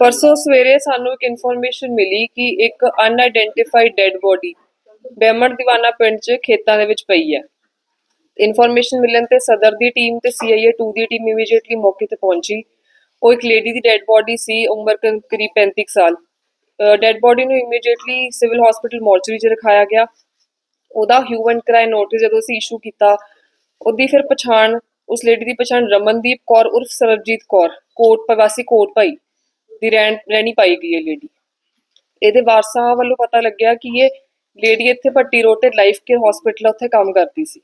ਪਰਸੋਂ ਸਵੇਰੇ ਸਾਨੂੰ ਇੱਕ ਇਨਫੋਰਮੇਸ਼ਨ ਮਿਲੀ ਕਿ ਇੱਕ unidentified dead body Bahman Diwana ਪਿੰਡ 'ਚ ਖੇਤਾਂ ਦੇ ਵਿੱਚ ਪਈ ਹੈ। ਇਨਫੋਰਮੇਸ਼ਨ ਮਿਲਣ ਤੇ ਸਦਰ ਦੀ ਟੀਮ ਤੇ ਸੀਆਈਏ 2 ਦੀ ਟੀਮ ਇਮੀਡੀਏਟਲੀ ਮੌਕੇ ਤੇ ਪਹੁੰਚੀ। ਉਹ ਇੱਕ ਲੇਡੀ ਦੀ ਡੈੱਡ ਬੋਡੀ ਸੀ, ਉਮਰ ਕਰੀਬ ਕਰੀਬ 35 ਕੁ ਸਾਲ। ਡੈੱਡ ਬੋਡੀ ਨੂੰ ਇਮੀਡੀਏਟਲੀ ਸਿਵਲ ਹਸਪੀਟਲ ਮੋਰਚਰੀ 'ਚ ਰਖਾਇਆ ਗਿਆ। ਉਹਦਾ ਹਿਊਮਨ ਕਰਾਈ ਨੋਟਿਸ ਜਦੋਂ ਅਸੀਂ ਇਸ਼ੂ ਕੀਤਾ, ਉਹਦੀ ਫਿਰ ਪਛਾਣ, ਉਸ ਲੇਡੀ ਦੀ ਪਛਾਣ ਰਮਨਦੀਪ ਕੌਰ ਉਰਫ ਸਰਬਜੀਤ ਕੌਰ, ਕੋਟ, ਪ੍ਰਵਾਸੀ ਕੋਟ ਭਾਈ। ਦੀ ਰਹਿਣ, ਰਹਿਣੀ ਪਾਈ ਗਈ ਹੈ ਲੇਡੀ ਇਹਦੇ ਵਾਰਸਾਂ ਵੱਲੋਂ ਪਤਾ ਲੱਗਿਆ ਕਿ ਇਹ ਲੇਡੀ ਇੱਥੇ ਭੱਟੀ ਰੋਡ ਤੇ ਲਾਈਫ ਕੇਅਰ ਹਸਪੀਟਲ ਉੱਥੇ ਕੰਮ ਕਰਦੀ ਸੀ।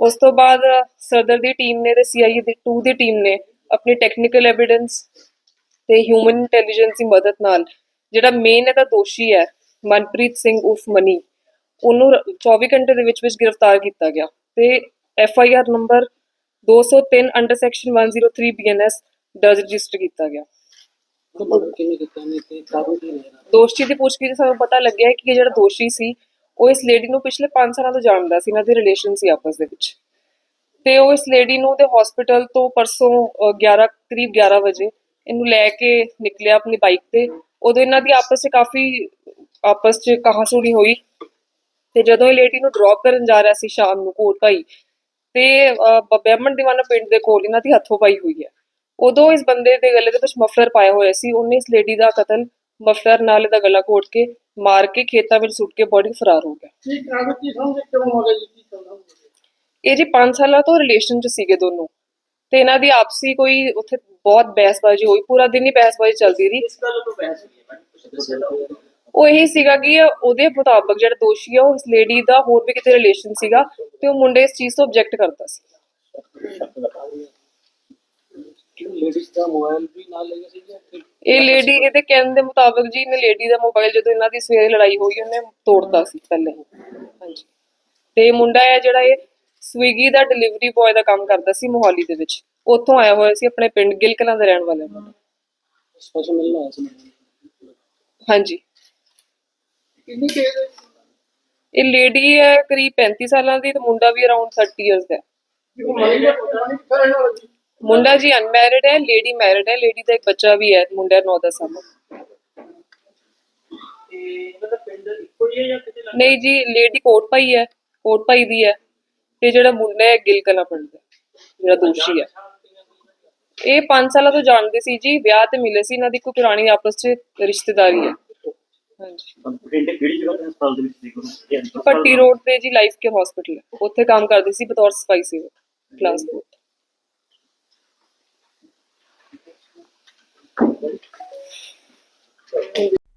ਉਸ ਤੋਂ ਬਾਅਦ ਸਦਰ ਦੀ ਟੀਮ ਨੇ ਤੇ ਸੀਆਈਏ ਦੀ 2 ਦੀ ਟੀਮ ਨੇ ਆਪਣੀ ਟੈਕਨੀਕਲ ਐਵੀਡੈਂਸ ਤੇ ਹਿਊਮਨ ਇੰਟੈਲੀਜੈਂਸ ਦੀ ਮਦਦ ਨਾਲ ਜਿਹੜਾ ਮੇਨ ਇਹਦਾ ਦੋਸ਼ੀ ਹੈ, ਮਨਪ੍ਰੀਤ ਸਿੰਘ ਉਰਫ ਮਨੀ, ਉਹਨੂੰ ਰ- 24 ਘੰਟੇ ਦੇ ਵਿੱਚ ਵਿੱਚ ਗ੍ਰਿਫਤਾਰ ਕੀਤਾ ਗਿਆ। ਤੇ F I R number 203 under section 103 BNS ਦਰਜ ਰਜਿਸਟਰ ਕੀਤਾ ਗਿਆ। ਮਰਡਰ ਕਿਵੇਂ ਕੀਤਾ ਨੇ ਤੇ ਕਾਰਨ ਕੀ ਰਿਹਾ ਦੋਸ਼ੀ ਦੀ ਪੁੱਛਗਿੱਛ ਸਾਨੂੰ ਪਤਾ ਲੱਗਿਆ ਕਿ ਇਹ ਜਿਹੜਾ ਦੋਸ਼ੀ ਸੀ ਉਹ ਇਸ ਲੇਡੀ ਨੂੰ ਪਿਛਲੇ 5 ਸਾਲਾਂ ਤੋਂ ਜਾਣਦਾ ਸੀ ਇਹਨਾਂ ਦੇ ਰਿਲੇਸ਼ਨ ਸੀ ਆਪਸ ਦੇ ਵਿੱਚ। ਤੇ ਉਹ ਇਸ ਲੇਡੀ ਨੂੰ ਤੇ ਹਸਪੀਟਲ ਤੋਂ ਪਰਸੋਂ 11 ਕਰੀਬ 11 ਵਜੇ ਇਹਨੂੰ ਲੈ ਕੇ ਨਿਕਲਿਆ ਆਪਣੀ ਬਾਈਕ ਤੇ। ਉਦੋਂ ਇਹਨਾਂ ਦੀ ਆਪਸ 'ਚ ਕਾਫੀ ਆਪਸ 'ਚ ਕਹਾਸੁਣੀ ਹੋਈ। ਤੇ ਜਦੋਂ ਇਹ ਲੇਡੀ ਨੂੰ ਡ੍ਰੌਪ ਕਰਨ ਜਾ ਰਿਹਾ ਸੀ ਸ਼ਾਮ ਨੂੰ ਕੋਟ ਭਾਈ ਤੇ ਅ, ਬ- ਦੀਵਾਨਾ ਪਿੰਡ ਦੇ ਕੋਲ ਇਹਨਾਂ ਦੀ ਹੱਥੋਂ ਪਾਈ ਹੋਈ ਹੈ। ਉਦੋਂ ਇਸ ਬੰਦੇ ਦੇ ਗਲੇ ਦੇ ਵਿੱਚ ਮਫਲਰ ਪਾਇਆ ਹੋਇਆ ਸੀ। ਉਹਨੇ ਇਸ ਲੇਡੀ ਦਾ ਕਤਲ ਮਫਲਰ ਨਾਲ ਇਹਦਾ ਗਲਾ ਘੋਟ ਕੇ ਮਾਰ ਕੇ ਖੇਤਾਂ ਵਿੱਚ ਸੁੱਟ ਕੇ ਬੋਡੀ ਫਰਾਰ ਹੋ ਗਿਆ। ਕੀ ਕਾਰਨ ਕੀ ਸਮਝ? ਕਿਉਂ ਹੋ ਗਿਆ ਜੀ? ਕੀ ਕਰਨਾ ਇਹ ਜੀ 5 ਸਾਲਾਂ ਤੋਂ ਰਿਲੇਸ਼ਨ 'ਚ ਸੀਗੇ ਦੋਨੋਂ। ਤੇ ਇਹਨਾਂ ਦੀ ਆਪਸੀ ਕੋਈ ਉੱਥੇ ਬਹੁਤ ਬਹਿਸਬਾਜ਼ੀ ਹੋਈ। ਪੂਰਾ ਦਿਨ ਹੀ ਬਹਿਸਬਾਜ਼ੀ ਚੱਲਦੀ ਰਹੀ। ਇਸ ਗੱਲ ਤੋਂ ਬਹਿਸ ਹੋਈ ਹੈ ਮੈਡਮ। ਉਹ ਇਹੀ ਸੀਗਾ ਕਿ ਉਹਦੇ ਮੁਤਾਬਕ ਜਿਹੜਾ ਦੋਸ਼ੀ ਆ ਉਹ ਇਸ ਲੇਡੀ ਦਾ ਹੋਰ ਵੀ ਕਿਤੇ ਰਿਲੇਸ਼ਨ ਸੀਗਾ ਤੇ ਉਹ ਮੁੰਡੇ ਇਸ ਚੀਜ਼ ਤੋਂ ਆਬਜੈਕਟ ਕਰਦਾ ਸੀ। ਲੇਡੀਜ਼ ਦਾ ਮੋਬਾਈਲ ਵੀ ਨਾਲ ਲੈ ਗਿਆ ਸੀ ਜਾਂ ਫਿਰ ਇਹ ਲੇਡੀ ਇਹਦੇ ਕਹਿਣ ਦੇ ਮੁਤਾਬਕ ਜੀ ਇਹਨੇ ਲੇਡੀ ਦਾ ਮੋਬਾਈਲ ਜਦੋਂ ਇਹਨਾਂ ਦੀ ਸਵੇਰੇ ਲੜਾਈ ਹੋਈ ਉਹਨੇ ਤੋੜਤਾ ਸੀ ਪਹਿਲੇ। ਹਾਂਜੀ। ਤੇ ਇਹ ਮੁੰਡਾ ਹੈ ਜਿਹੜਾ ਇਹ ਸਵੀਗੀ ਦਾ ਡਿਲੀਵਰੀ ਬॉय ਦਾ ਕੰਮ ਕਰਦਾ ਸੀ ਮੋਹਾਲੀ ਦੇ ਵਿੱਚ। ਉੱਥੋਂ ਆਇਆ ਹੋਇਆ ਸੀ ਆਪਣੇ ਪਿੰਡ ਗਿਲਕਲਾਂ ਦਾ ਰਹਿਣ ਵਾਲਾ ਮੁੰਡਾ ਸਪੈਸ਼ਲ ਮਿਲਣਾ ਆਇਆ ਸੀ ਮੈਨੂੰ ਹਾਂਜੀ। ਕਿੰਨੀ ਕੇ ਇਹ ਲੇਡੀ ਹੈ ਕਰੀਬ 35 ਸਾਲਾਂ ਦੀ ਤੇ ਮੁੰਡਾ ਵੀ ਅਰਾਊਂਡ 30 ਇਅਰਸ ਦਾ ਹੈ। ਉਹ ਮਰੀ ਦਾ ਪਤਾ ਨਹੀਂ ਕਿੱਥੇ ਰਹਿਣਾ ਜੀ? ਮੁੰਡਾ ਜੀ ਅਨਮੈਰਿਡ ਹੈ ਲੇਡੀ ਮੈਰਿਡ ਹੈ ਲੇਡੀ ਦਾ ਇੱਕ ਬੱਚਾ ਵੀ ਹੈ ਮੁੰਡਾ 9-10 ਸਾਲ ਦਾ। ਲੱਗ ਨਹੀਂ ਜੀ ਲੇਡੀ ਕੋਟ ਭਾਈ ਹੈ ਕੋਟ ਭਾਈ ਦੀ ਹੈ ਤੇ ਜਿਹੜਾ ਮੁੰਡਾ ਹੈ ਗਿਲਕਲਾ ਪਿੰਡ ਦਾ ਜਿਹੜਾ ਦੋਸ਼ੀ ਹੈ। ਇਹ 5 ਸਾਲਾਂ ਤੋਂ ਜਾਣਦੇ ਸੀ ਜੀ ਵਿਆਹ ਤੇ ਮਿਲੇ ਸੀ ਇਹਨਾਂ ਦੀ ਕੋਈ ਪੁਰਾਣੀ ਆਪਸ 'ਚ ਰਿਸ਼ਤੇਦਾਰੀ ਹੈ। ਹਾਂਜੀ। ਪਿੰਡ ਕਿਹੜੀ ਜਗ੍ਹਾ ਤੇ ਹਸਪਤਾਲ ਦੇ ਵਿੱਚ ਸੀ? ਗੁਰੂ ਪੱਟੀ ਰੋਡ ਤੇ ਜੀ ਲਾਈਫ ਕੇਅਰ ਹਸਪੀਟਲ ਹੈ। ਉੱਥੇ ਕੰਮ ਕਰਦੀ ਸੀ ਬਤੌਰ ਸਫ਼ਾਈ ਸੇਵਕ ਕਲਾਸ 2